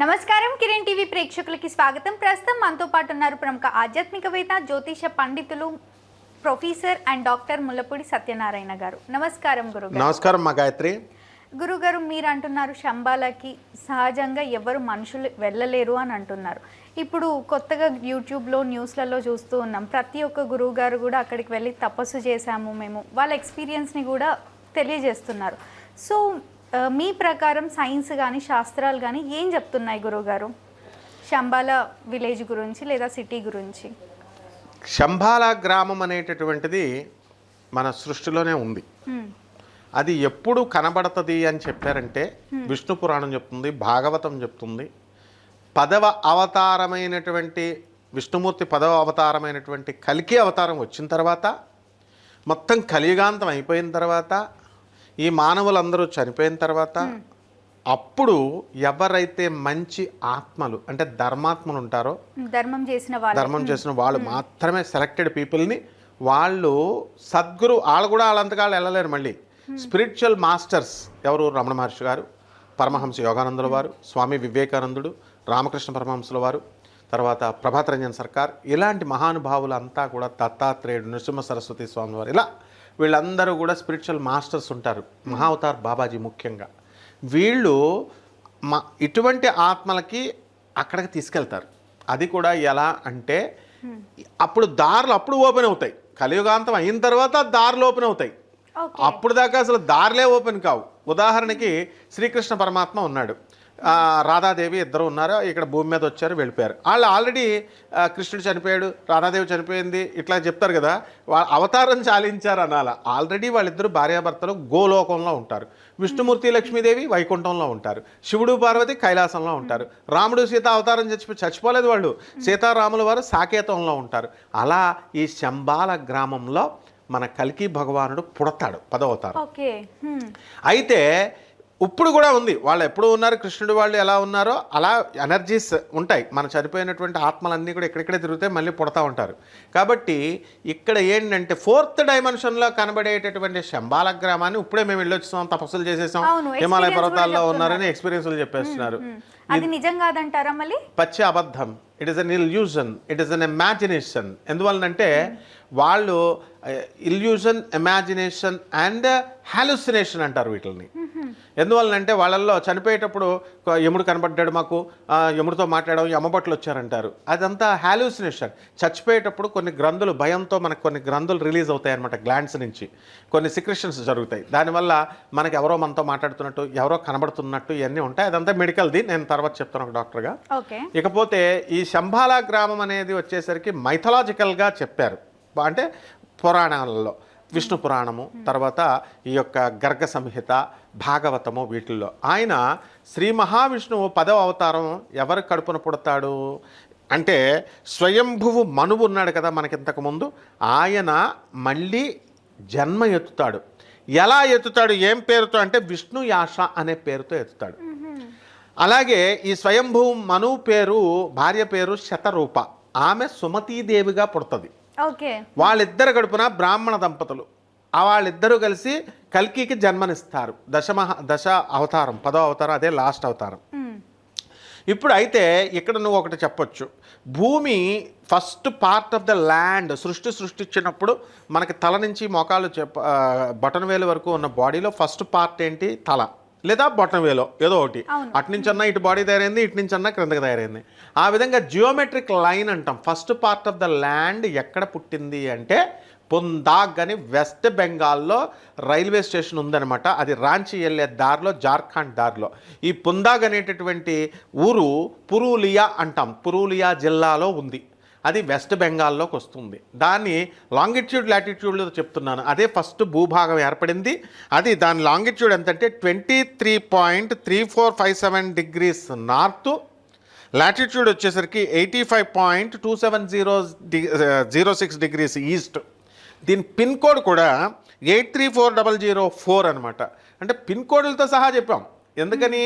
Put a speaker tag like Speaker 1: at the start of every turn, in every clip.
Speaker 1: నమస్కారం కిరణ్ టీవీ ప్రేక్షకులకి స్వాగతం. ప్రస్తుతం మనతో పాటు ఉన్నారు ప్రముఖ ఆధ్యాత్మికవేత్త జ్యోతిష పండితులు professor and doctor Mullapudi Satyanarayana garu. నమస్కారం గురుగారు.
Speaker 2: నమస్కారం మా గాయత్రి.
Speaker 1: గురుగారు మీరు అంటున్నారు శంబాలకి సహజంగా ఎవరు మనుషులు వెళ్ళలేరు అని అంటున్నారు. ఇప్పుడు కొత్తగా యూట్యూబ్లో న్యూస్లలో చూస్తూ ఉన్నాం. ప్రతి ఒక్క గురువు గారు కూడా అక్కడికి వెళ్ళి తపస్సు చేశాము మేము. వాళ్ళ ఎక్స్పీరియన్స్ని కూడా తెలియజేస్తున్నారు. సో మీ ప్రకారం సైన్స్ కానీ శాస్త్రాలు కానీ ఏం చెప్తున్నాయి గురువుగారు? శంబాల విలేజ్ గురించి లేదా సిటీ గురించి?
Speaker 2: శంభాల గ్రామం అనేటటువంటిది మన సృష్టిలోనే ఉంది. అది ఎప్పుడు కనబడుతుంది అని చెప్పారంటే విష్ణు పురాణం చెప్తుంది భాగవతం చెప్తుంది. పదవ అవతారమైనటువంటి విష్ణుమూర్తి పదవ అవతారమైనటువంటి కలికి అవతారం వచ్చిన తర్వాత మొత్తం కలియుగాంతం అయిపోయిన తర్వాత ఈ మానవులందరూ చనిపోయిన తర్వాత అప్పుడు ఎవరైతే మంచి ఆత్మలు అంటే ధర్మాత్మలు ఉంటారో
Speaker 1: ధర్మం చేసిన వాళ్ళు.
Speaker 2: ధర్మం చేసిన వాళ్ళు మాత్రమే సెలెక్టెడ్ పీపుల్ని వాళ్ళు సద్గురు వాళ్ళు కూడా వాళ్ళంతగా వాళ్ళు వెళ్ళలేరు మళ్ళీ. స్పిరిచువల్ మాస్టర్స్ ఎవరు? రమణ మహర్షి గారు పరమహంస యోగానందుల వారు స్వామి వివేకానందుడు రామకృష్ణ పరమహంసుల వారు తర్వాత ప్రభాత్ రంజన్ సర్కార్ ఇలాంటి మహానుభావులు అంతా కూడా దత్తాత్రేయుడు నృసింహ సరస్వతి స్వామి వారు ఇలా వీళ్ళందరూ కూడా స్పిరిచువల్ మాస్టర్స్ ఉంటారు. మహావతార్ బాబాజీ ముఖ్యంగా. వీళ్ళు మా ఇటువంటి ఆత్మలకి అక్కడికి తీసుకెళ్తారు. అది కూడా ఎలా అంటే అప్పుడు దారులు అప్పుడు ఓపెన్ అవుతాయి. కలియుగాంతం అయిన తర్వాత దారులు ఓపెన్ అవుతాయి. అప్పుడు దాకా అసలు దారిలే ఓపెన్ కావు. ఉదాహరణకి శ్రీకృష్ణ పరమాత్మ ఉన్నాడు. రాధాదేవి ఇద్దరు ఉన్నారు. ఇక్కడ భూమి మీద వచ్చారు వెళ్ళిపోయారు. వాళ్ళు ఆల్రెడీ కృష్ణుడు చనిపోయాడు రాధాదేవి చనిపోయింది ఇట్లా చెప్తారు కదా. వా అవతారం చాలించారు అనాల. ఆల్రెడీ వాళ్ళిద్దరు భార్యాభర్తలు గోలోకంలో ఉంటారు. విష్ణుమూర్తి లక్ష్మీదేవి వైకుంఠంలో ఉంటారు. శివుడు పార్వతి కైలాసంలో ఉంటారు. రాముడు సీత అవతారం చచ్చిపో చచ్చిపోలేదు వాళ్ళు. సీతారాముల వారు సాకేతంలో ఉంటారు. అలా ఈ శంబాల గ్రామంలో మన కల్కి భగవానుడు పుడతాడు పదవతారం. అయితే ఇప్పుడు కూడా ఉంది. వాళ్ళు ఎప్పుడు ఉన్నారు కృష్ణుడు వాళ్ళు ఎలా ఉన్నారో అలా ఎనర్జీస్ ఉంటాయి. మన చనిపోయినటువంటి ఆత్మలన్నీ కూడా ఇక్కడిక్కడే తిరిగితే మళ్ళీ పుడతా ఉంటారు. కాబట్టి ఇక్కడ ఏంటంటే ఫోర్త్ డైమెన్షన్లో కనబడేటటువంటి శంబాల గ్రామాన్ని ఇప్పుడే మేము వెళ్ళొచ్చాం తపస్సులు చేసేసాం హిమాలయ పర్వతాల్లో ఉన్నారని ఎక్స్పీరియన్స్లు చెప్పేస్తున్నారు.
Speaker 1: అది నిజం కాదంటారా మళ్ళీ?
Speaker 2: పచ్చి అబద్ధం. It is an illusion it is an imagination ఎందువలనంటే వాళ్ళు ఇల్యూజన్ ఇమాజినేషన్ అండ్ హాలుసినేషన్ అంటారు వీటిని ఎందువలనంటే వాళ్ళల్లో చనిపోయేటప్పుడు యముడు కనబడ్డాడు మాకు యముడితో మాట్లాడడం యమబట్లు వచ్చారంటారు. అదంతా హాలుసినేషన్ చచ్చిపోయేటప్పుడు కొన్ని గ్రంథులు భయంతో మనకు కొన్ని గ్రంథులు రిలీజ్ అవుతాయి అనమాట గ్లాండ్స్ నుంచి. కొన్ని సిక్రెషన్స్ జరుగుతాయి. దానివల్ల మనకి ఎవరో మనతో మాట్లాడుతున్నట్టు ఎవరో కనబడుతున్నట్టు ఇవన్నీ ఉంటాయి. అదంతా మెడికల్ది నేను తర్వాత చెప్తాను ఒక డాక్టర్గా.
Speaker 1: ఓకే.
Speaker 2: ఇకపోతే ఈ శంబాల గ్రామం అనేది వచ్చేసరికి మైథలాజికల్గా చెప్పారు. అంటే పురాణాలలో విష్ణు పురాణము తర్వాత ఈ యొక్క గర్గ సంహిత భాగవతము వీటిల్లో. ఆయన శ్రీ మహావిష్ణువు పదవ అవతారం ఎవరి కడుపున పుడతాడు? అంటే స్వయంభువు మనువు ఉన్నాడు కదా మనకింతకుముందు ఆయన మళ్ళీ జన్మ ఎత్తుతాడు. ఎలా ఎత్తుతాడు? ఏం పేరుతో? అంటే విష్ణు యాష అనే పేరుతో ఎత్తుతాడు. అలాగే ఈ స్వయంభూ మనువు పేరు భార్య పేరు శతరూప. ఆమె సుమతీదేవిగా పుడుతుంది. వాళ్ళిద్దరు గడుపున బ్రాహ్మణ దంపతులు. ఆ వాళ్ళిద్దరూ కలిసి కల్కికి జన్మనిస్తారు. దశమహ దశ అవతారం పదో అవతారం అదే లాస్ట్ అవతారం. ఇప్పుడు అయితే ఇక్కడ నువ్వు ఒకటి చెప్పొచ్చు. భూమి first part of the land సృష్టి సృష్టించినప్పుడు మనకి తల నుంచి మొకాలు చెప్ప బటన్ వేలు వరకు ఉన్న బాడీలో ఫస్ట్ పార్ట్ ఏంటి? తల. లేదా బొటన వేలో ఏదో ఒకటి. అటు నుంచి అన్నా ఇటు బాడీ తయారైంది ఇటు నుంచి అన్నా క్రిందకి తయారైంది. ఆ విధంగా జియోమెట్రిక్ లైన్ అంటాం. First part of the land ఎక్కడ పుట్టింది అంటే పుందాగ్ అని వెస్ట్ బెంగాల్లో రైల్వే స్టేషన్ ఉందన్నమాట. అది రాంచీ వెళ్ళే దారిలో జార్ఖండ్ దారిలో. ఈ పుందాగ్ అనేటటువంటి ఊరు పురూలియా అంటాం. పురూలియా జిల్లాలో ఉంది. అది వెస్ట్ బెంగాల్లోకి వస్తుంది. దాన్ని లాంగిట్యూడ్ లాటిట్యూడ్లో చెప్తున్నాను. అదే ఫస్ట్ భూభాగం ఏర్పడింది. అది దాని లాంగిట్యూడ్ ఎంతంటే twenty three point three four five seven degrees north. Latitude వచ్చేసరికి eighty five point two seven zero zero six degrees east. దీని పిన్ కోడ్ కూడా eight three four double zero four అనమాట అంటే పిన్ కోడ్లతో సహా చెప్పాం. ఎందుకని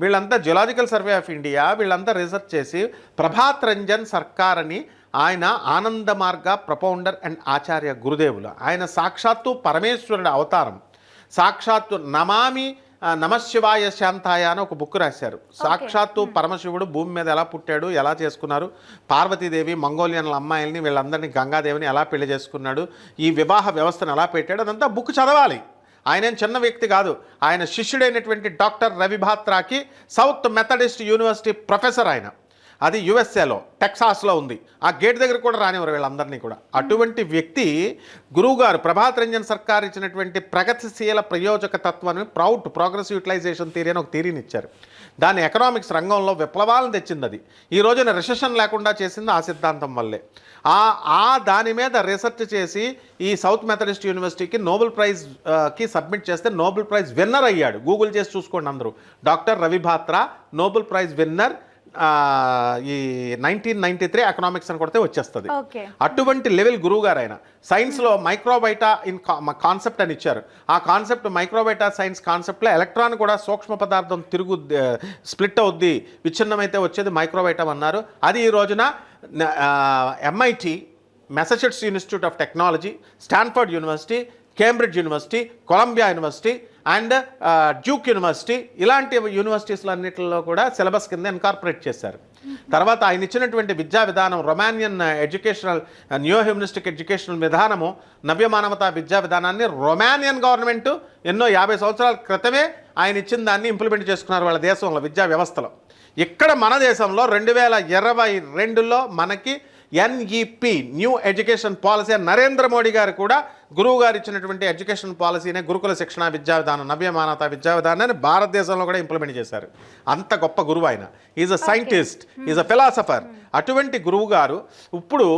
Speaker 2: వీళ్ళంతా జియలాజికల్ సర్వే ఆఫ్ ఇండియా వీళ్ళంతా రీసెర్చ్ చేసి ప్రభాత్ రంజన్ సర్కార్ అని ఆయన ఆనంద మార్గ ప్రపౌండర్ అండ్ ఆచార్య గురుదేవులు. ఆయన సాక్షాత్తు పరమేశ్వరుడు అవతారం. సాక్షాత్తు నమామి నమశివాయ శాంతాయ అని ఒక బుక్ రాశారు. సాక్షాత్తు పరమశివుడు భూమి మీద ఎలా పుట్టాడు ఎలా చేసుకున్నారు పార్వతీదేవి మంగోలియన్ల అమ్మాయిల్ని వీళ్ళందరినీ గంగాదేవిని ఎలా పెళ్ళి చేసుకున్నాడు ఈ వివాహ వ్యవస్థను ఎలా పెట్టాడు అదంతా బుక్ చదవాలి. ఆయన చిన్న వ్యక్తి కాదు. ఆయన శిష్యుడైనటువంటి డాక్టర్ రవిభాత్రాకి సౌత్ మెథడిస్ట్ యూనివర్సిటీ ప్రొఫెసర్ ఆయన. అది యుఎస్ఏలో టెక్సాస్లో ఉంది. ఆ గేట్ దగ్గర కూడా రానివారు వీళ్ళందరినీ కూడా. అటువంటి వ్యక్తి గురువుగారు ప్రభాత్ రంజన్ సర్కార్ ఇచ్చినటువంటి ప్రగతిశీల ప్రయోజక తత్వాన్ని ప్రౌడ్ ప్రోగ్రెస్ యూటిలైజేషన్ థీరీ అని ఒక థీరీని ఇచ్చారు. దాని ఎకనామిక్స్ రంగంలో విప్లవాలను తెచ్చింది అది ఈ రోజున రిసెషన్ లేకుండా చేసింది ఆ సిద్ధాంతం వల్లే. ఆ ఆ దాని మీద రీసెర్చ్ చేసి ఈ సౌత్ మెథడిస్ట్ యూనివర్సిటీకి నోబెల్ ప్రైజ్కి సబ్మిట్ చేస్తే నోబెల్ ప్రైజ్ విన్నర్ అయ్యాడు. గూగుల్ చేసి చూసుకోండి అందరూ. Doctor Ravi Batra Nobel prize winner ఈ నైన్టీన్ నైన్టీ త్రీ ఎకనామిక్స్ అని కొడితే వచ్చేస్తుంది. అటువంటి లెవెల్ గురువు గారు ఆయన సైన్స్లో మైక్రోబైటా ఇన్ కాన్సెప్ట్ అని ఇచ్చారు. ఆ కాన్సెప్ట్ మైక్రోబైటా సైన్స్ కాన్సెప్ట్లో ఎలక్ట్రాన్ కూడా సూక్ష్మ పదార్థం తిరుగు స్ప్లిట్ అవుద్ది విచ్ఛిన్నమైతే వచ్చేది మైక్రోబైటం అన్నారు. అది ఈ రోజున MIT Massachusetts Institute of Technology Stanford University Cambridge University Columbia University and Duke University ఇలాంటి యూనివర్సిటీస్లో అన్నింటిలో కూడా సిలబస్ కింద ఇన్కార్పొరేట్ చేశారు. తర్వాత ఆయన ఇచ్చినటువంటి విద్యా విధానం Romanian educational new humanistic educational విధానము నవ్య మానవతా విద్యా విధానాన్ని రొమానియన్ గవర్నమెంట్ ఎన్నో యాభై సంవత్సరాల క్రితమే ఆయన ఇచ్చిన దాన్ని ఇంప్లిమెంట్ చేసుకున్నారు వాళ్ళ దేశంలో విద్యా వ్యవస్థలో. ఇక్కడ మన దేశంలో రెండు వేల ఇరవై రెండులో మనకి NEP new education policy Narendra Modi garu కూడా గురువు గారు ఇచ్చినటువంటి ఎడ్యుకేషన్ పాలసీనే గురుకుల శిక్షణ విద్యా విధానం నవ్య మానవతా విద్యా విధానాన్ని భారతదేశంలో కూడా ఇంప్లిమెంట్ చేశారు. అంత గొప్ప గురువు ఆయన. Is a scientist is a philosopher అటువంటి గురువు గారు ఇప్పుడు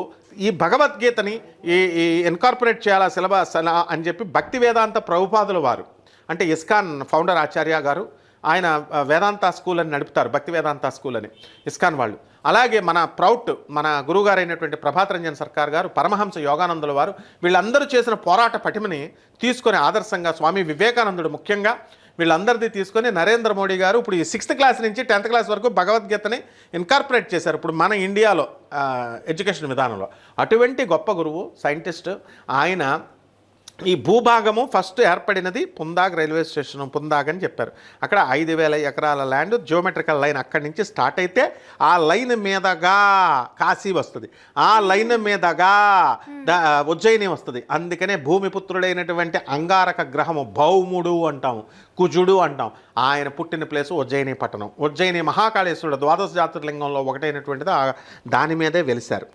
Speaker 2: ఈ భగవద్గీతని ఈ ఈ ఇన్కార్పొరేట్ చేయాలా సిలబస్ అని చెప్పి భక్తి వేదాంత ప్రభుపాదుల వారు. అంటే ఇస్కాన్ ఫౌండర్ ఆచార్య గారు ఆయన వేదాంత స్కూల్ అని నడుపుతారు భక్తి వేదాంత స్కూల్ అని ఇస్కాన్ వాళ్ళు. అలాగే మన ప్రౌట్ మన గురుగారైనటువంటి ప్రభాత్ రంజన్ సర్కార్ గారు పరమహంస యోగానందుల వారు వీళ్ళందరూ చేసిన పోరాట పటిమని తీసుకొని ఆదర్శంగా స్వామి వివేకానందుడు ముఖ్యంగా వీళ్ళందరిది తీసుకొని నరేంద్ర మోడీ గారు ఇప్పుడు ఈ సిక్స్త్ క్లాస్ నుంచి టెన్త్ క్లాస్ వరకు భగవద్గీతని ఇన్కార్పొరేట్ చేశారు. ఇప్పుడు మన ఇండియాలో ఎడ్యుకేషన్ విధానంలో. అటువంటి గొప్ప గురువు సైంటిస్ట్ ఆయన ఈ భూభాగము ఫస్ట్ ఏర్పడినది పుందాగ్ రైల్వే స్టేషన్ పుందాగ్ అని చెప్పారు. అక్కడ ఐదు వేల ఎకరాల ల్యాండ్ జియోమెట్రికల్ లైన్ అక్కడి నుంచి స్టార్ట్ అయితే ఆ లైన్ మీదగా కాశీ వస్తుంది. ఆ లైన్ మీదగా ఉజ్జయిని వస్తుంది. అందుకనే భూమిపుత్రుడైనటువంటి అంగారక గ్రహము భౌముడు అంటాం కుజుడు అంటాం ఆయన పుట్టిన ప్లేస్ ఉజ్జయిని పట్టణం. ఉజ్జయిని మహాకాళేశ్వరుడు ద్వాదశ జ్యోతిర్లింగంలో ఒకటైనటువంటిది దాని మీదే వెలిశారు.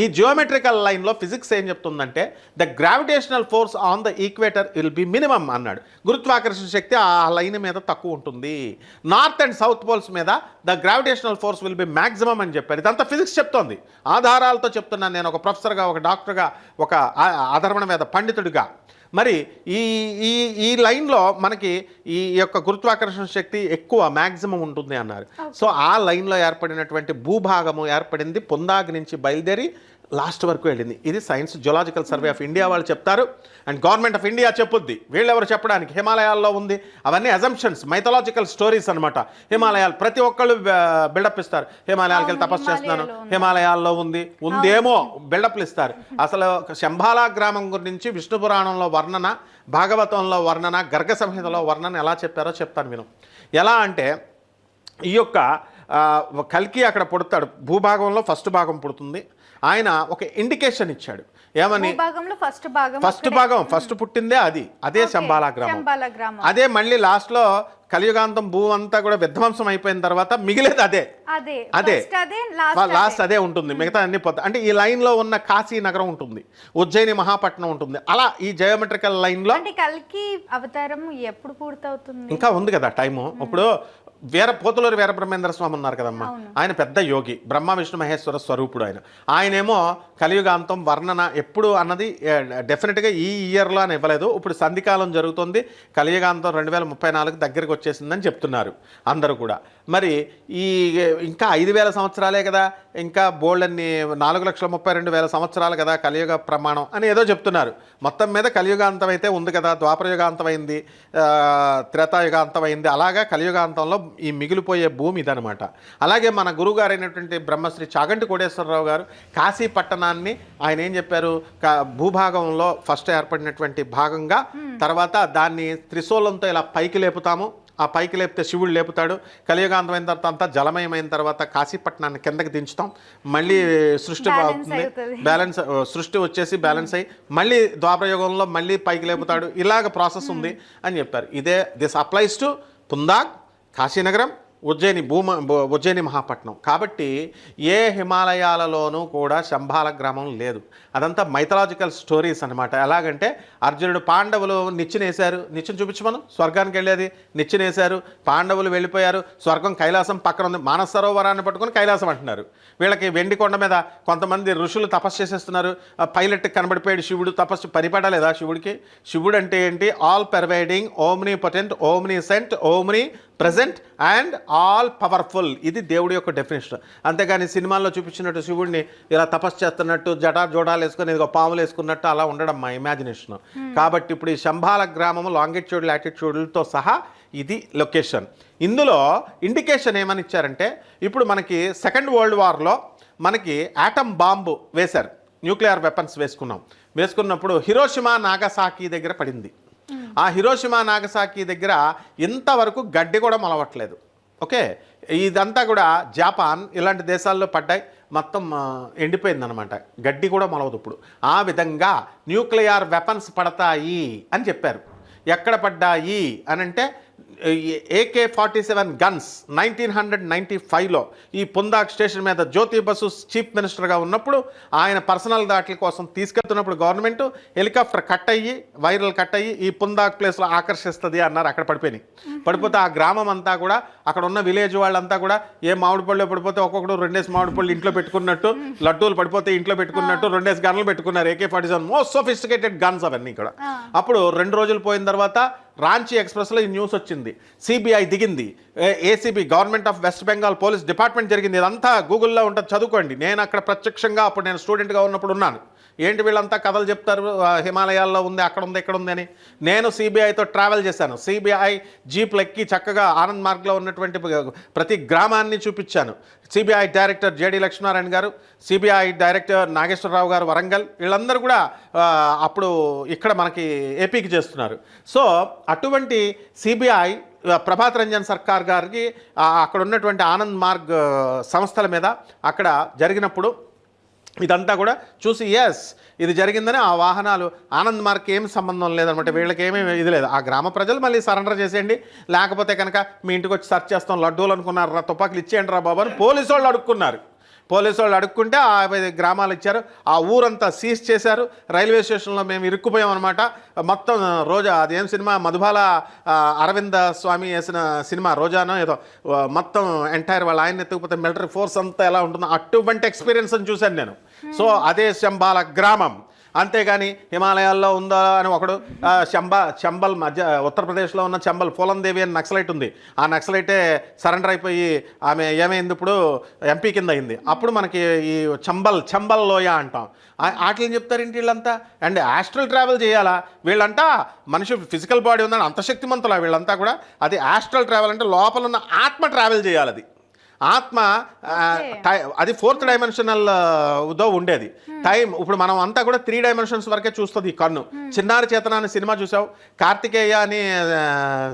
Speaker 2: ఈ జియోమెట్రికల్ లైన్లో ఫిజిక్స్ ఏం చెప్తుందంటే the gravitational force on the equator will be minimum అన్నాడు. గురుత్వాకర్షణ శక్తి ఆ లైన్ మీద తక్కువ ఉంటుంది. నార్త్ అండ్ సౌత్ పోల్స్ మీద the gravitational force will be maximum అని చెప్పారు. ఇదంతా ఫిజిక్స్ చెప్తోంది. ఆధారాలతో చెప్తున్నాను నేను. ఒక ప్రొఫెసర్గా ఒక డాక్టర్గా ఒక ఆ- ఆధర్వణ వేద పండితుడిగా. మరి ఈ ఈ ఈ లైన్లో మనకి ఈ యొక్క గురుత్వాకర్షణ శక్తి ఎక్కువ మ్యాక్సిమం ఉంటుంది అన్నారు. సో ఆ లైన్లో ఏర్పడినటువంటి భూభాగము ఏర్పడింది. పొందాగ్ నుంచి బయలుదేరి లాస్ట్ వరకు వెళ్ళింది. ఇది science zoological survey of India వాళ్ళు చెప్తారు. అండ్ గవర్నమెంట్ ఆఫ్ ఇండియా చెప్పుద్ది. వీళ్ళెవరు చెప్పడానికి? హిమాలయాల్లో ఉంది. అవన్నీ అజంప్షన్స్ మైథలాజికల్ స్టోరీస్ అన్నమాట. హిమాలయాలు ప్రతి ఒక్కళ్ళు బిల్డప్ ఇస్తారు. హిమాలయాలకి వెళ్ళి తపస్సు చేస్తున్నాను. హిమాలయాల్లో ఉంది. ఉందేమో బిల్డప్లు ఇస్తారు. అసలు శంభాలా గ్రామం గురించి విష్ణు పురాణంలో వర్ణన భాగవతంలో వర్ణన గర్గ సంహితలో వర్ణన ఎలా చెప్పారో చెప్తాను విను. ఎలా అంటే ఈ యొక్క కల్కి అక్కడ పుడతాడు. భూభాగంలో ఫస్ట్ భాగం పుడుతుంది. ఆయన ఒక ఇండికేషన్ ఇచ్చాడు. ఏమని?
Speaker 1: ఫస్ట్ భాగం
Speaker 2: ఫస్ట్ భాగం ఫస్ట్ పుట్టిందే అది. అదే శంబాలా గ్రామం. అదే మళ్ళీ లాస్ట్లో కలియుగాంతం భూ అంతా కూడా విధ్వంసం అయిపోయిన తర్వాత మిగిలేది అదే.
Speaker 1: అదే లాస్ట్
Speaker 2: లాస్ట్ అదే ఉంటుంది. మిగతా అన్ని పోతాయి అంటే ఈ లైన్లో ఉన్న కాశీ నగరం ఉంటుంది. ఉజ్జయిని మహాపట్నం ఉంటుంది. అలా ఈ జయోమెట్రికల్ లైన్లో
Speaker 1: అంటే కల్కి అవతారం ఎప్పుడు పూర్తవుతుంది?
Speaker 2: ఇంకా ఉంది కదా టైము. ఇప్పుడు వీర పోతులూరు వీరబ్రహ్మేంద్ర స్వామి ఉన్నారు కదమ్మా. ఆయన పెద్ద యోగి బ్రహ్మ విష్ణు మహేశ్వర స్వరూపుడు ఆయన. ఆయనేమో కలియుగాంతం వర్ణన ఎప్పుడు అన్నది డెఫినెట్గా ఈ ఇయర్లో అని ఇవ్వలేదు. ఇప్పుడు సంధికాలం జరుగుతుంది. కలియుగాంతం రెండు వేల ముప్పై నాలుగు దగ్గరికి వచ్చేసిందని చెప్తున్నారు అందరూ కూడా. మరి ఈ ఇంకా ఐదు వేల సంవత్సరాలే కదా ఇంకా బోల్డ్ అన్ని నాలుగు లక్షల ముప్పై రెండు వేల సంవత్సరాలు కదా కలియుగ ప్రమాణం అని ఏదో చెప్తున్నారు. మొత్తం మీద కలియుగాంతం అయితే ఉంది కదా ద్వాపరయుగాంతం అయింది ఆ, త్రేతాయుగాంతం అయింది అలాగా కలియుగాంతంలో ఈ మిగిలిపోయే భూమి ఇదనమాట అలాగే మన గురువుగారు అయినటువంటి బ్రహ్మశ్రీ చాగంటి కోటేశ్వరరావు గారు కాశీ పట్టణాన్ని ఆయన ఏం చెప్పారు? భూభాగంలో ఫస్ట్ ఏర్పడినటువంటి భాగంగా తర్వాత దాన్ని త్రిశూలంతో ఇలా పైకి లేపుతాము ఆ పైకి లేపితే శివుడు లేపుతాడు. కలియుగాంతమైన తర్వాత అంతా జలమయమైన తర్వాత కాశీపట్నాన్ని కిందకి దించుతాం. మళ్ళీ సృష్టి అవుతుంది. బ్యాలెన్స్ సృష్టి వచ్చేసి బ్యాలెన్స్ అయ్యి మళ్ళీ ద్వాపరయుగంలో మళ్ళీ పైకి లేపుతాడు. ఇలాగ ప్రాసెస్ ఉంది అని చెప్పారు ఇదే this applies to Pundag Kasinagaram Ujjayini భూమ భూ- ఉజ్జయిని మహాపట్నం. కాబట్టి ఏ హిమాలయాలలోనూ కూడా శంభాల గ్రామం లేదు. అదంతా మైథలాజికల్ స్టోరీస్ అనమాట ఎలాగంటే అర్జునుడు పాండవులు నిచ్చినేశారు. నిచ్చెన చూపించమను స్వర్గానికి వెళ్ళేది నిచ్చినేశారు. పాండవులు వెళ్ళిపోయారు. స్వర్గం కైలాసం పక్కన ఉంది. మానస సరోవరాన్ని పట్టుకొని కైలాసం అంటున్నారు. వీళ్ళకి వెండి కొండ మీద కొంతమంది ఋషులు తపస్సు చేసేస్తున్నారు. పైలట్ కనబడిపోయాడు. శివుడు తపస్సు పరిపడలేదా శివుడికి? శివుడు అంటే ఏంటి? All pervading omnipotent omniscient omnipresent and all powerful ఇది దేవుడి యొక్క డెఫినేషన్ అంతేగాని సినిమాల్లో చూపించినట్టు శివుడిని ఇలా తపస్సు చేస్తున్నట్టు జటా జోడాలు వేసుకొని ఇదిగో పాములు వేసుకున్నట్టు అలా ఉండడం మా ఇమాజినేషన్ కాబట్టి ఇప్పుడు ఈ శంభాల గ్రామం లాంగిట్యూడ్ లాటిట్యూడ్లతో సహా ఇది లొకేషన్ ఇందులో ఇండికేషన్ ఏమని ఇచ్చారంటే ఇప్పుడు మనకి సెకండ్ వరల్డ్ వార్లో మనకి యాటమ్ బాంబు వేశారు. న్యూక్లియర్ వెపన్స్ వేసుకున్నాం. వేసుకున్నప్పుడు హిరోషిమా నాగసాకి దగ్గర పడింది. ఆ హిరోషిమా నాగసాకి దగ్గర ఇంతవరకు గడ్డి కూడా మొలవట్లేదు. ఓకే? ఇదంతా కూడా జపాన్ ఇలాంటి దేశాల్లో పడ్డాయి. మొత్తం ఎండిపోయిందనమాట గడ్డి కూడా మొలవదు ఇప్పుడు. ఆ విధంగా న్యూక్లియర్ వెపన్స్ పడతాయి అని చెప్పారు. ఎక్కడ పడ్డాయి అని అంటే AK forty seven guns nineteen hundred ninety ఫైవ్లో ఈ పుందాక్ స్టేషన్ మీద జ్యోతి బసు చీఫ్ మినిస్టర్గా ఉన్నప్పుడు ఆయన పర్సనల్ దాట్ల కోసం తీసుకెళ్తున్నప్పుడు గవర్నమెంట్ హెలికాప్టర్ కట్ అయ్యి వైరల్ కట్ అయ్యి ఈ పుందాక్ ప్లేస్లో ఆకర్షిస్తుంది అన్నారు. అక్కడ పడిపోయినాయి. పడిపోతే ఆ గ్రామం అంతా కూడా అక్కడ ఉన్న విలేజ్ వాళ్ళంతా కూడా ఏ మామిడి పళ్ళు పడిపోతే ఒక్కొక్కడు రెండేసి మామిడి పళ్ళు ఇంట్లో పెట్టుకున్నట్టు లడ్డూలు పడిపోతే ఇంట్లో పెట్టుకున్నట్టు రెండేసి గన్నులు పెట్టుకున్నారు. AK forty seven most sophisticated guns అవన్నీ కూడా. అప్పుడు రెండు రోజులు పోయిన తర్వాత రాంచీ ఎక్స్ప్రెస్లో ఈ న్యూస్ వచ్చింది. సిబిఐ దిగింది. ACB government of West Bengal police department జరిగింది. ఇదంతా గూగుల్లో ఉంటుంది. చదువుకోండి. నేను అక్కడ ప్రత్యక్షంగా అప్పుడు నేను స్టూడెంట్గా ఉన్నప్పుడు ఉన్నాను. ఏంటి వీళ్ళంతా కథలు చెప్తారు? హిమాలయాల్లో ఉంది అక్కడ ఉంది ఇక్కడ ఉంది అని. నేను సిబిఐతో ట్రావెల్ చేశాను. సిబిఐ జీప్లు ఎక్కి చక్కగా ఆనంద్ మార్గ్లో ఉన్నటువంటి ప్రతి గ్రామాన్ని చూపించాను. సిబిఐ డైరెక్టర్ జేడి లక్ష్మీనారాయణ గారు సిబిఐ డైరెక్టర్ నాగేశ్వరరావు గారు వరంగల్ వీళ్ళందరూ కూడా అప్పుడు ఇక్కడ మనకి ఏపీకి చేస్తున్నారు. సో అటువంటి సిబిఐ ప్రభాత్ రంజన్ సర్కార్ గారికి అక్కడ ఉన్నటువంటి ఆనంద్ మార్గ్ సంస్థల మీద అక్కడ జరిగినప్పుడు ఇదంతా కూడా చూసి ఎస్ ఇది జరిగిందని ఆ వాహనాలు ఆనంద్ మార్క్ ఏం సంబంధం లేదనమాట. వీళ్ళకి ఏమీ ఇది లేదు. ఆ గ్రామ ప్రజలు మళ్ళీ సరెండర్ చేసేయండి. లేకపోతే కనుక మీ ఇంటికి వచ్చి సర్చ్ చేస్తాం లడ్డూలు అనుకున్నారు రా తుపాకులు ఇచ్చేయండి రా బాబు అని పోలీసు వాళ్ళు అడుక్కున్నారు. పోలీసు వాళ్ళు అడుక్కుంటే ఆ గ్రామాలు ఇచ్చారు. ఆ ఊరంతా సీజ్ చేశారు. రైల్వే స్టేషన్లో మేము ఇరుక్కుపోయాం అనమాట మొత్తం రోజా అదేం సినిమా? మధుబాల అరవింద స్వామి వేసిన సినిమా రోజానో ఏదో. మొత్తం ఎంటైర్ వాళ్ళ ఆయన ఎత్తుకుపోతే మిలిటరీ ఫోర్స్ అంతా ఎలా ఉంటుందో అటువంటి ఎక్స్పీరియన్స్ అని చూశాను నేను. సో అదే శంబాల గ్రామం. అంతేగాని హిమాలయాల్లో ఉందా అని ఒకడు ఆ, శంబ చంబల్ మధ్య ఉత్తరప్రదేశ్లో ఉన్న చంబల్ పూలందేవి అని నక్సలైట్ ఉంది. ఆ నక్సలైటే సరెండర్ అయిపోయి ఆమె ఏమైంది ఇప్పుడు? ఎంపీ కింద అయింది. అప్పుడు మనకి ఈ చంబల్ చంబల్ లోయ అంటాం. వాటిని చెప్తారేంటి వీళ్ళంతా? అండ్ ఆస్ట్రల్ ట్రావెల్ చేయాలా? వీళ్ళంతా మనిషి ఫిజికల్ బాడీ ఉందని అంత శక్తిమంతులా వీళ్ళంతా కూడా? అది ఆస్ట్రల్ ట్రావెల్ అంటే లోపల ఉన్న ఆత్మ ట్రావెల్ చేయాలి అది ఆత్మ అది ఫోర్త్ డైమెన్షనల్ దో ఉండేది. టైం ఇప్పుడు మనం అంతా కూడా త్రీ డైమెన్షన్స్ వరకే చూస్తుంది ఈ కన్ను. చిన్నారి చేతన అనే సినిమా చూసావు? కార్తికేయ అని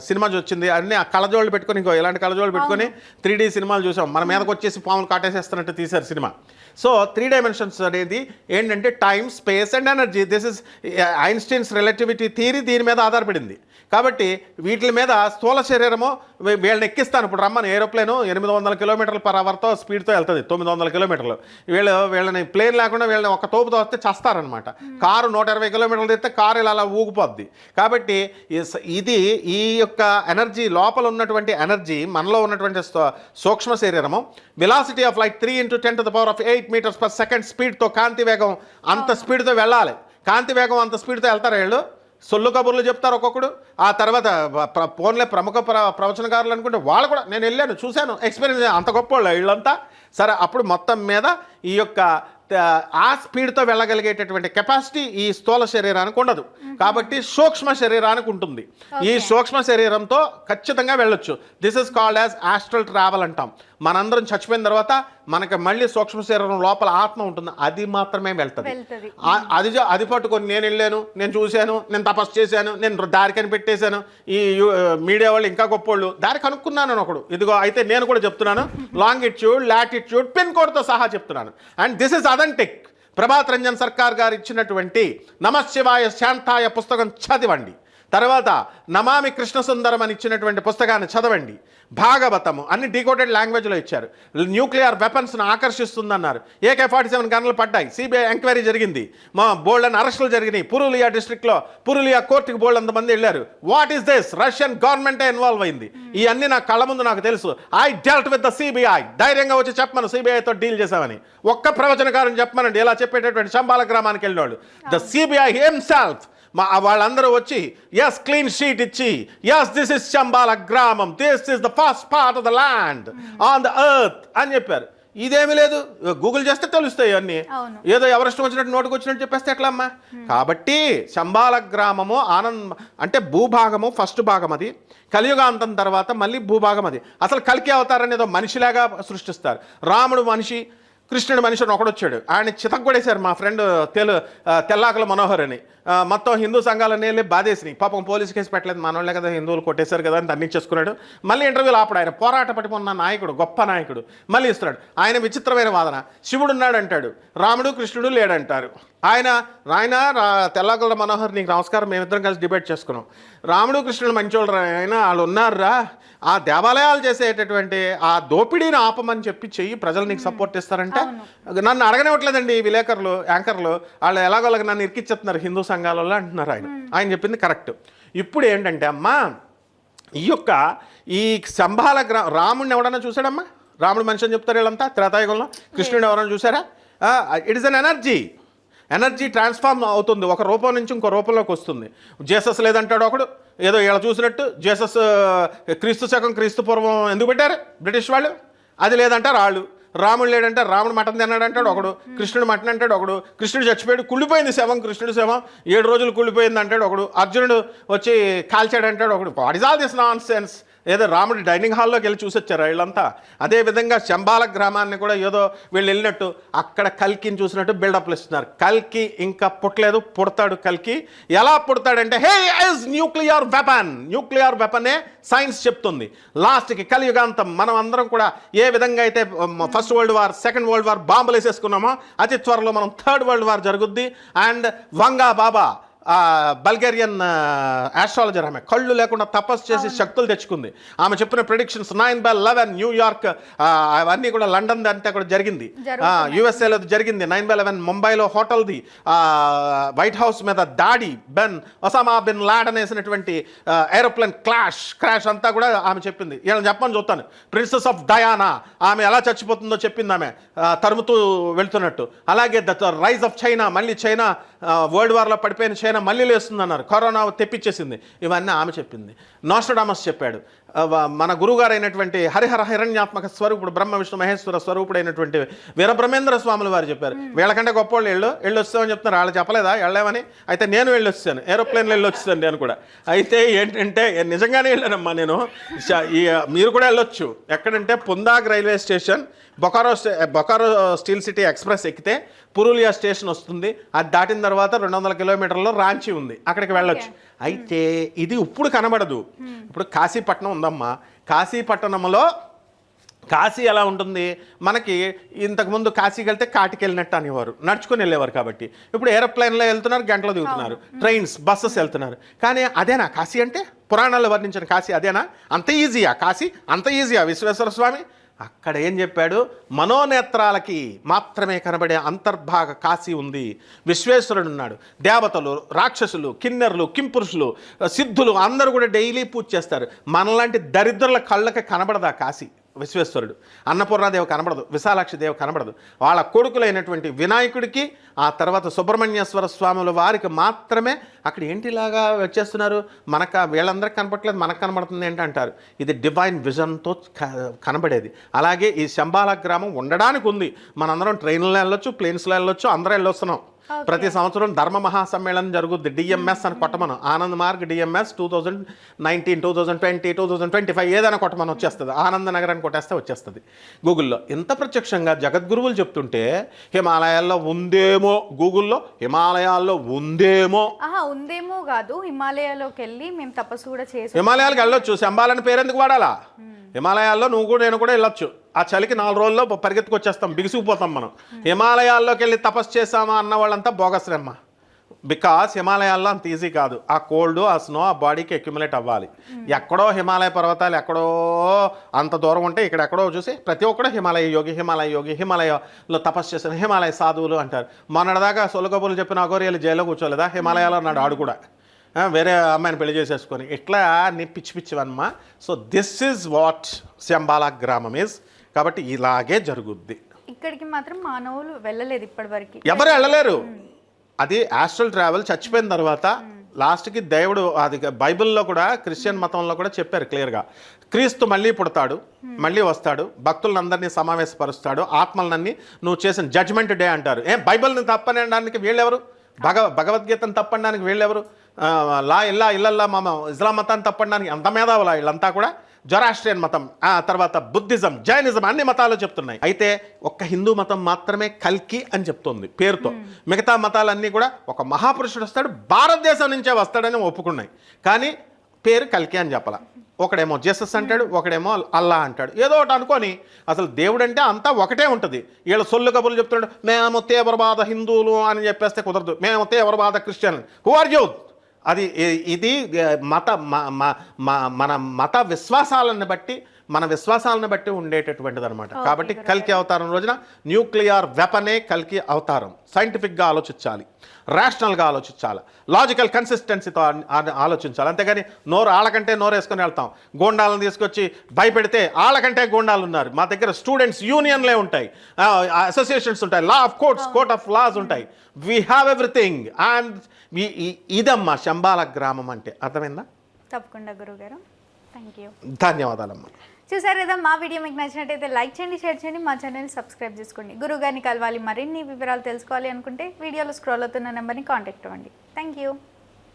Speaker 2: సినిమా వచ్చింది. అన్ని ఆ కళ్ళజోళ్ళు పెట్టుకొని ఇంకో ఇలాంటి కళ్ళజోళ్ళు పెట్టుకొని త్రీ డీ సినిమాలు చూసాం. మన మీదకి వచ్చేసి పాములు కాటేసేస్తున్నట్టు తీశారు సినిమా. సో త్రీ డైమెన్షన్స్ అనేది ఏంటంటే time space and energy. This is Einstein's relativity theory దీని మీద ఆధారపడింది. కాబట్టి వీటి మీద స్థూల శరీరము వీళ్ళని ఎక్కిస్తాను. ఇప్పుడు రమ్మని ఏరోప్లేను ఎనిమిది వందల కిలోమీటర్ల పర్ అవర్తో స్పీడ్తో వెళ్తుంది తొమ్మిది వందల కిలోమీటర్లు. వీళ్ళు వీళ్ళని ప్లేన్ లేకుండా వీళ్ళని ఒక తోపుతో వస్తే చస్తారనమాట కారు నూట ఇరవై కిలోమీటర్లు తెస్తే కారు ఇలా అలా ఊగిపోద్ది. కాబట్టి ఇది ఈ యొక్క ఎనర్జీ లోపల ఉన్నటువంటి ఎనర్జీ మనలో ఉన్నటువంటి సూక్ష్మ శరీరము velocity of light three into ten to the power of eight metres per second స్పీడ్తో కాంతి వేగం అంత స్పీడ్తో వెళ్ళాలి. కాంతి వేగం అంత స్పీడ్తో వెళ్తారు వీళ్ళు? సొల్లు కబుర్లు చెప్తారు ఒక్కొక్కడు. ఆ తర్వాత ఫోన్లే ప్రముఖ ప్ర ప్రవచనకారులు అనుకుంటే వాళ్ళు కూడా నేను వెళ్ళాను చూశాను ఎక్స్పీరియన్స్ అంత గొప్ప వాళ్ళు వీళ్ళంతా. సరే అప్పుడు మొత్తం మీద ఈ యొక్క ఆ స్పీడ్తో వెళ్ళగలిగేటటువంటి కెపాసిటీ ఈ స్థూల శరీరానికి ఉండదు. కాబట్టి సూక్ష్మ శరీరానికి ఉంటుంది. ఈ. సూక్ష్మ శరీరంతో ఖచ్చితంగా వెళ్ళొచ్చు. This is called as astral travel అంటాం. మనందరం చచ్చిపోయిన తర్వాత మనకి మళ్ళీ సూక్ష్మ శరీరం లోపల ఆత్మ ఉంటుంది. అది మాత్రమే వెళ్తుంది. అది అది పట్టుకొని నేను వెళ్ళాను నేను చూశాను నేను తపస్సు చేశాను నేను దారి కనిపెట్టేశాను. ఈ మీడియా వాళ్ళు ఇంకా గొప్పోళ్ళు. దారి కనుక్కున్నాను ఒకడు. ఇదిగో అయితే నేను కూడా చెప్తున్నాను. లాంగిట్యూడ్ లాటిట్యూడ్ పిన్ కోడ్తో సహా చెప్తున్నాను. And this is authentic. Prabhat Ranjan Sarkar garu ఇచ్చినటువంటి నమశివాయ శాంతాయ పుస్తకం చదివండి. తర్వాత నమామి కృష్ణ సుందరం అని ఇచ్చినటువంటి పుస్తకాన్ని చదవండి. భాగవతము అన్ని డీకోడెడ్ లాంగ్వేజ్లో ఇచ్చారు. న్యూక్లియర్ వెపన్స్ను ఆకర్షిస్తుందన్నారు. ఏకే ఫార్టీ సెవెన్ గన్లు పడ్డాయి. సిబిఐ ఎంక్వైరీ జరిగింది. మా బోల్డ్ అని అరెస్టులు జరిగినాయి. పురులియా డిస్ట్రిక్ట్లో పురులియా కోర్టుకి బోల్డ్ అంతమంది వెళ్ళారు. What is this? రష్యన్ గవర్నమెంటే ఇన్వాల్వ్ అయింది. ఇవన్నీ నా కళ్ళ ముందు నాకు తెలుసు. I dealt with the CBI. ధైర్యంగా వచ్చి చెప్పమను. సిబిఐతో డీల్ చేశామని. ఒక్క ప్రవచనకారం చెప్పమనండి. ఇలా చెప్పేటటువంటి శంబాల గ్రామానికి వెళ్ళినోళ్ళు. ద సిబిఐ హిమ్సెల్ఫ్ మా వాళ్ళందరూ వచ్చి ఎస్ క్లీన్ షీట్ ఇచ్చి ఎస్ దిస్ ఇస్ చంబాల గ్రామం this is the first part of the land on the earth అని చెప్పారు. ఇదేమీ లేదు. గూగుల్ చేస్తే తెలుస్తాయి అన్నీ. ఏదో ఎవరిష్టం వచ్చినట్టు నోటుకు వచ్చినట్టు చెప్పేస్తే ఎట్లా అమ్మా? కాబట్టి శంబాల గ్రామము ఆనంద్ అంటే భూభాగము ఫస్ట్ భాగం అది. కలియుగాంతం తర్వాత మళ్ళీ భూభాగం అది. అసలు కలికి అవతారాన్ని ఏదో మనిషిలాగా సృష్టిస్తారు. రాముడు మనిషి కృష్ణుడు మనిషి ఒకడొచ్చాడు. ఆయన చితగ్గొడేశారు మా ఫ్రెండ్ తెలు తెల్లాకల తెల్లాకుల మనోహర్ అని మొత్తం హిందూ సంఘాలనే బాధేసినాయి. పాపం పోలీస్ కేసు పెట్టలేదు. మనోళ్ళే కదా హిందువులు కొట్టేశారు కదా అని దండించేసుకున్నాడు. మళ్ళీ ఇంటర్వ్యూలో ఆపడు ఆయన. పోరాట పట్టుకున్న నాయకుడు గొప్ప నాయకుడు. మళ్ళీ ఇస్తున్నాడు. ఆయన విచిత్రమైన వాదన. శివుడు అంటాడు రాముడు కృష్ణుడు లేడంటారు. ఆయన రా తెల్లాకుల మనోహర్ నీకు నమస్కారం మేమిద్దరం కలిసి డిబేట్ చేసుకున్నాం. రాముడు కృష్ణుడు మంచోళ్ళు ఆయన వాళ్ళు ఉన్నారురా. ఆ దేవాలయాలు చేసేటటువంటి ఆ దోపిడీని ఆపమని చెప్పి చెయ్యి ప్రజలు నీకు సపోర్ట్ ఇస్తారంటే? నన్ను అడగనివ్వట్లేదండి విలేకరులు యాంకర్లు. వాళ్ళు ఎలాగోలాగ నన్ను ఇరికిచ్చేస్తున్నారు హిందూ సంఘాలలో అంటున్నారు ఆయన. ఆయన చెప్పింది కరెక్ట్. ఇప్పుడు ఏంటంటే అమ్మా ఈ యొక్క ఈ సంభాల గ్రా రాముడిని ఎవడన్నా చూసాడమ్మా రాముడు మనిషి అని చెప్తారు వీళ్ళంతా త్రేతాయుగంలో. కృష్ణుడు ఎవరైనా చూసారా it is an energy energy transform అవుతుంది. ఒక రూపం నుంచి ఇంకో రూపంలోకి వస్తుంది. జేసస్ లేదంటాడు ఒకడు. ఏదో ఇలా చూసినట్టు జేసస్ క్రీస్తు శకం క్రీస్తు పూర్వం ఎందుకు పెట్టారు? బ్రిటిష్ వాళ్ళు? అది లేదంటారు వాళ్ళు రాముడు లేడంటే రాముడు మటన్ తిన్నాడు అంటాడు ఒకడు. కృష్ణుడు మటన్ అంటాడు ఒకడు. కృష్ణుడు చచ్చిపోయాడు కుళ్ళిపోయింది శవం కృష్ణుడు శవం. ఏడు రోజులు కుళ్ళిపోయింది అంటాడు ఒకడు. అర్జునుడు వచ్చి కాల్చాడు అంటాడు ఒకడు. What is all this nonsense ఏదో రాముడి డైనింగ్ హాల్లోకి వెళ్ళి చూసొచ్చారు వీళ్ళంతా. అదేవిధంగా శంబాల గ్రామాన్ని కూడా ఏదో వీళ్ళు వెళ్ళినట్టు అక్కడ కల్కిని చూసినట్టు బిల్డప్లు ఇస్తున్నారు. కల్కి ఇంకా పుట్టలేదు పుడతాడు కల్కి. ఎలా పుడతాడంటే he is nuclear weapon nuclear వెపనే science చెప్తుంది. లాస్ట్కి కలియుగాంతం మనం అందరం కూడా ఏ విధంగా అయితే first world war second world war బాంబులు వేసేసుకున్నామో అతి త్వరలో మనం థర్డ్ వరల్డ్ వార్ జరుగుద్ది. And Vanga Baba Bulgarian astrologer ఆమె. కళ్ళు లేకుండా తపస్సు చేసి శక్తులు తెచ్చుకుంది. ఆమె చెప్పిన predictions nine by eleven New York అవన్నీ కూడా లండన్ అంతా కూడా జరిగింది. యుఎస్ఏలో జరిగింది. నైన్ బై లెవెన్ ముంబైలో హోటల్ది ఆ, వైట్ హౌస్ మీద దాడి బెన్ ఒసామా బిన్ లాడన్ వేసినటువంటి ఏరోప్లేన్ క్లాష్ క్రాష్ అంతా కూడా ఆమె చెప్పింది. చెప్పని చూస్తాను. ప్రిన్సెస్ ఆఫ్ డయానా ఆమె ఎలా చచ్చిపోతుందో చెప్పింది ఆమె. తరుముతూ వెళ్తున్నట్టు. అలాగే ద రైజ్ ఆఫ్ చైనా మళ్ళీ చైనా వరల్డ్ వార్లో పడిపోయిన చైనా మళ్ళీ లేస్తుంది అన్నారు కరోనా తెప్పించేసింది. ఇవన్నీ ఆమె చెప్పింది. నోస్టడామస్ చెప్పాడు. మన గురువుగారు అయినటువంటి హరిహర హిరణ్యాత్మక స్వరూపుడు బ్రహ్మ విష్ణు మహేశ్వర స్వరూపుడైనటువంటి వీరబ్రహ్మేంద్ర స్వాముల వారు చెప్పారు. వీళ్ళకంటే గొప్పోళ్ళు వెళ్ళు వెళ్ళి వస్తామని చెప్తున్నారు. వాళ్ళు చెప్పలేదా? వెళ్ళామని? అయితే నేను వెళ్ళి వచ్చాను. ఏరోప్లేన్లో వెళ్ళి వచ్చాను నేను కూడా. అయితే ఏంటంటే నిజంగానే వెళ్ళానమ్మా నేను. మీరు కూడా వెళ్ళొచ్చు. ఎక్కడంటే Pundag railway station Bokaro Bokaro steel city express ఎక్కితే పురూలియా స్టేషన్ వస్తుంది. అది దాటిన తర్వాత రెండు వందల కిలోమీటర్లో రాంచీ ఉంది. అక్కడికి వెళ్ళొచ్చు. అయితే ఇది ఇప్పుడు కనబడదు. ఇప్పుడు కాశీపట్నం ఉందమ్మా. కాశీపట్టణంలో కాశీ ఎలా ఉంటుంది? మనకి ఇంతకుముందు కాశీకి వెళ్తే కాటికి వెళ్ళినట్టు అనేవారు. నడుచుకొని వెళ్ళేవారు కాబట్టి. ఇప్పుడు ఏరోప్లేన్లో వెళ్తున్నారు గంటలో దిగుతున్నారు. ట్రైన్స్ బస్సెస్ వెళ్తున్నారు. కానీ అదేనా? కాశీ అంటే పురాణాల్లో వర్ణించిన కాశీ అదేనా? అంత ఈజీయా కాశీ? అంత ఈజీయా విశ్వేశ్వర స్వామి? అక్కడ ఏం చెప్పాడు? మనోనేత్రాలకి మాత్రమే కనబడే అంతర్భాగ కాశీ ఉంది. విశ్వేశ్వరుడు ఉన్నాడు. దేవతలు రాక్షసులు కిన్నెరులు కింపురుషులు సిద్ధులు అందరూ కూడా డైలీ పూజ చేస్తారు. మనలాంటి దరిద్రుల కళ్ళకి కనబడదా కాశీ. విశ్వేశ్వరుడు. అన్నపూర్ణాదేవి కనబడదు విశాలాక్షి దేవి కనబడదు. వాళ్ళ కొడుకులైనటువంటి వినాయకుడికి ఆ తర్వాత సుబ్రహ్మణ్యేశ్వర స్వాముల వారికి మాత్రమే అక్కడ ఏంటిలాగా వచ్చేస్తున్నారు మనకు వీళ్ళందరికీ కనపట్లేదు మనకు కనబడుతుంది ఏంటి అంటారు ఇది డివైన్ విజన్తో క- కనబడేది. అలాగే ఈ శంబాల గ్రామం ఉండడానికి ఉంది. మనందరం ట్రైన్లో వెళ్ళొచ్చు ప్లేన్స్లో వెళ్ళొచ్చు అందరం వెళ్ళొస్తున్నాం. ప్రతి సంవత్సరం ధర్మ మహాసమ్మేళనం జరుగుద్ది. డిఎంఎస్ అని కొట్టమను. Anand Marg DMS two thousand nineteen two thousand twenty two thousand twenty five ఏదైనా కొట్టమని వచ్చేస్తుంది. ఆనంద నగరాన్ని కొట్టేస్తే వచ్చేస్తుంది. గూగుల్లో ఇంత ప్రత్యక్షంగా జగద్గురువులు చెప్తుంటే హిమాలయాల్లో ఉందేమో గూగుల్లో హిమాలయాల్లో ఉందేమో.
Speaker 1: ఆహా ఉందేమో కాదు. హిమాలయాలోకి వెళ్ళి మేము తపస్సు కూడా చేసి
Speaker 2: హిమాలయాలకు వెళ్ళొచ్చు. శంబాలని పేరు ఎందుకు వాడాలా హిమాలయాల్లో నువ్వు కూడా నేను కూడా వెళ్ళొచ్చు. ఆ చలికి నాలుగు రోజుల్లో పరిగెత్తుకొచ్చేస్తాం బిగుసుకుపోతాం మనం. హిమాలయాల్లోకి వెళ్ళి తపస్సు చేసామా అన్న వాళ్ళంతా బోగస్రమ్మ బికాస్ హిమాలయాల్లో అంత ఈజీ కాదు. ఆ కోల్డ్ ఆ స్నో ఆ బాడీకి అక్యుములేట్ అవ్వాలి. ఎక్కడో హిమాలయ పర్వతాలు ఎక్కడో అంత దూరం ఉంటే ఇక్కడ ఎక్కడో చూసి ప్రతి ఒక్కడు హిమాలయ యోగి హిమాలయ యోగి హిమాలయలో తపస్సు చేసిన హిమాలయ సాధువులు అంటారు. మొన్నటిదాకా సొలగబులు చెప్పిన అగోరియాలు జైల్లో కూర్చోలేదా? హిమాలయాలో అన్నాడు ఆడు కూడా. వేరే అమ్మాయిని పెళ్ళి చేసేసుకొని. ఇట్లా నీ పిచ్చి పిచ్చివన్నమా? So this is what Shambhala గ్రామం ఈజ్ కాబట్టి ఇలాగే జరుగుద్ది.
Speaker 1: ఇక్కడికి మాత్రం మానవులు వెళ్ళలేదు ఇప్పటివరకు.
Speaker 2: ఎవరు వెళ్ళలేరు. అది ఆస్ట్రల్ ట్రావెల్ చచ్చిపోయిన తర్వాత లాస్ట్కి దేవుడు అది బైబిల్లో కూడా క్రిస్టియన్ మతంలో కూడా చెప్పారు క్లియర్గా క్రీస్తు మళ్ళీ పుడతాడు మళ్ళీ వస్తాడు భక్తులందరినీ సమావేశపరుస్తాడు ఆత్మలన్నీ నువ్వు చేసిన జడ్జ్మెంట్ డే అంటారు. ఏ బైబిల్ని తప్పనడానికి వీళ్ళెవరు? భగ భగవద్గీతను తప్పనడానికి వీళ్ళెవరు? లా ఇల్లా ఇల్లల్లా మామ ఇస్లాం మతాన్ని తప్పనడానికి అంత మేధావులా వీళ్ళంతా కూడా? జొరాస్ట్రియన్ మతం ఆ తర్వాత బుద్ధిజం జైనిజం అన్ని మతాలు చెప్తున్నాయి. అయితే ఒక్క హిందూ మతం మాత్రమే కల్కి అని చెప్తుంది పేరుతో. మిగతా మతాలన్నీ కూడా ఒక మహాపురుషుడు వస్తాడు భారతదేశం నుంచే వస్తాడని ఒప్పుకున్నాయి. కానీ పేరు కల్కి అని చెప్పాల. ఒకడేమో జీసస్ అంటాడు ఒకడేమో అల్లా అంటాడు. ఏదో ఒకటి అనుకొని అసలు దేవుడు అంటే అంతా ఒకటే ఉంటుంది. వీళ్ళ సొల్లు కబుర్లు చెప్తున్నాడు మేము తీవ్రవాద హిందువులు అని చెప్పేస్తే కుదరదు. మేము తీవ్రవాద క్రిస్టియన్ హు ఆర్ యూ అది ఇది మత మన మత విశ్వాసాలను బట్టి మన విశ్వాసాలను బట్టి ఉండేటటువంటిది అనమాట కాబట్టి కల్కి అవతారం రోజున న్యూక్లియర్ వెపనే కల్కి అవతారం. సైంటిఫిక్గా ఆలోచించాలి. రేషనల్గా ఆలోచించాలి. లాజికల్ కన్సిస్టెన్సీతో ఆలోచించాలి. అంతేగాని నోరు ఆళ్ళకంటే నోరు వేసుకొని వెళ్తాం. గోండాలను తీసుకొచ్చి భయపెడితే ఆళ్ళకంటే గోండాలు ఉన్నారు మా దగ్గర స్టూడెంట్స్ యూనియన్లే ఉంటాయి. అసోసియేషన్స్ ఉంటాయి. Law of courts court of laws ఉంటాయి. వీ హ్యావ్ ఎవ్రీథింగ్ అండ్ ఇదమ్మా శంబాల గ్రామం అంటే. అర్థమైందా?
Speaker 1: తప్పకుండా గురుగారు. థ్యాంక్ యూ
Speaker 2: ధన్యవాదాలమ్మా.
Speaker 1: చూసారు కదా మా వీడియో మీకు నచ్చినట్టయితే లైక్ చేయండి షేర్ చేయండి మా ఛానల్ని సబ్స్క్రైబ్ చేసుకోండి. గురుగారిని కలవాలి మరిన్ని వివరాలు తెలుసుకోవాలి అనుకుంటే వీడియోలో స్క్రోల్ అవుతున్న నెంబర్ని కాంటాక్ట్ అవ్వండి. Thank you